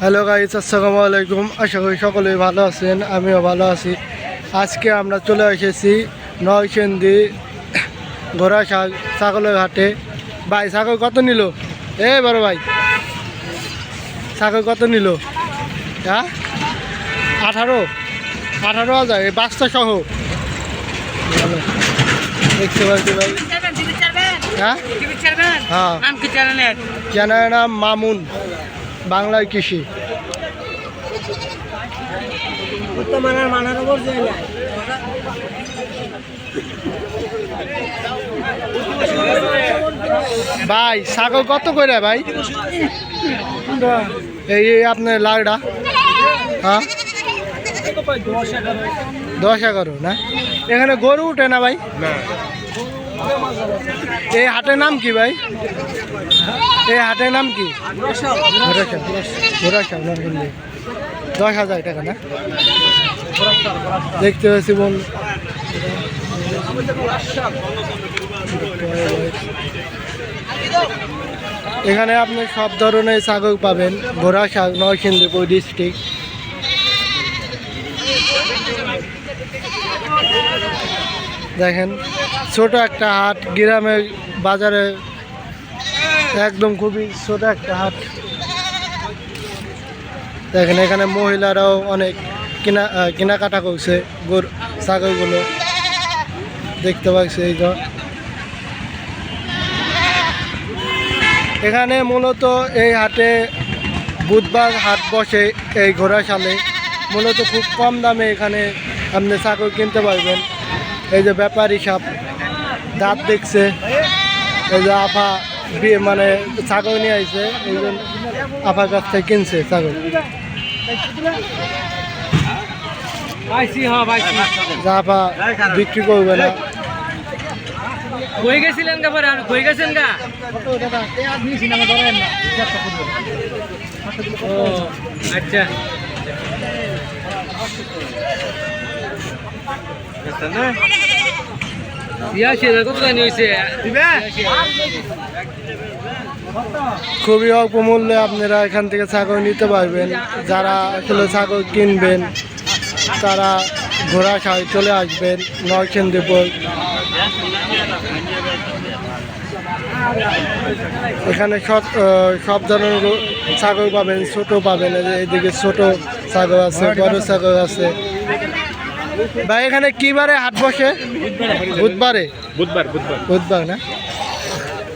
Hello guys আসসালামু আলাইকুম আশা করি সকলেই ভালো আছেন আমিও ভালো আছি। আজকে আমরা চলে এসেছি নয়চন্দি ঘোড়া শাক ছাগলের ঘাটে ভাই ছাগল কত নিল? এ বড় ভাই। ছাগল কত নিল? হ্যাঁ আঠারো? আঠারো হাজার এই বাচ্চা সহ। দেখতে পাচ্ছি ভাই। হ্যাঁ। হ্যাঁ। নাম মামুন। বাংলায় কৃষি। ভাই ছাগল কত করে ভাই? এই আপনার লাউডা? হ্যাঁ? দশ এগারো না? এখানে গরু উঠে না ভাই? এই হাটের নাম কি ভাই? এই হাটের নাম কি? দশ হাজার টাকা না? দেখতে পাচ্ছি বোন এখানে আপনি সব ধরনের ছাগল পাবেন ঘোড়া শাক নরসিংদীপুর ডিস্ট্রিক্ট দেখেন ছোট একটা হাট গ্রামের বাজারে একদম খুবই ছোট একটা হাট। দেখেন, এখানে মহিলারাও অনেক কেনা কেনাকাটা করছে, গরু, ছাগলগুলো। দেখতে পাচ্ছি এই এখানে মূলত এই হাটে বুধবার হাট বসে এই ঘোড়াশালে মূলত খুব কম দামে এখানে আপনি ছাগল কিনতে পারবেন। এই যে ব্যাপারী সাপ দাঁত দেখছে। এই যে আফা বিয়ে মানে ছাগল নিয়ে আসছে এই জন্য আফার কাছ থেকে কিনছে ছাগল। পাইছি হ্যাঁ আফা বিক্রি করবে না। কই গেছিলেন গা পরে? কই গেছেন গা? ও আচ্ছা হাজার কত জানি হয়েছে খুবই অল্প মূল্যে আপনারা এখান থেকে ছাগল নিতে পারবেন। যারা আসলে ছাগল কিনবেন, তারা ঘোড়া খায় চলে আসবেন নরসিংদীপুর। এখানে সব সব ধরনের ছাগল পাবেন, ছোট পাবেন এদিকে ছোট ছাগল আছে, বড় ছাগল আছে। ভাই এখানে কি বারে হাট বসে? বুধবারে? বুধবার বুধবার। বুধবার না?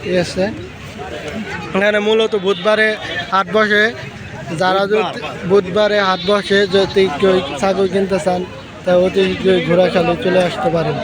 ঠিক আছে। এখানে মূলত বুধবারে হাট বসে। যারা যদি বুধবারে হাট বসে যদি কেউ ছাগল কিনতে চান তা অতি ঘোরা ঘোড়া চলে আসতে পারেন।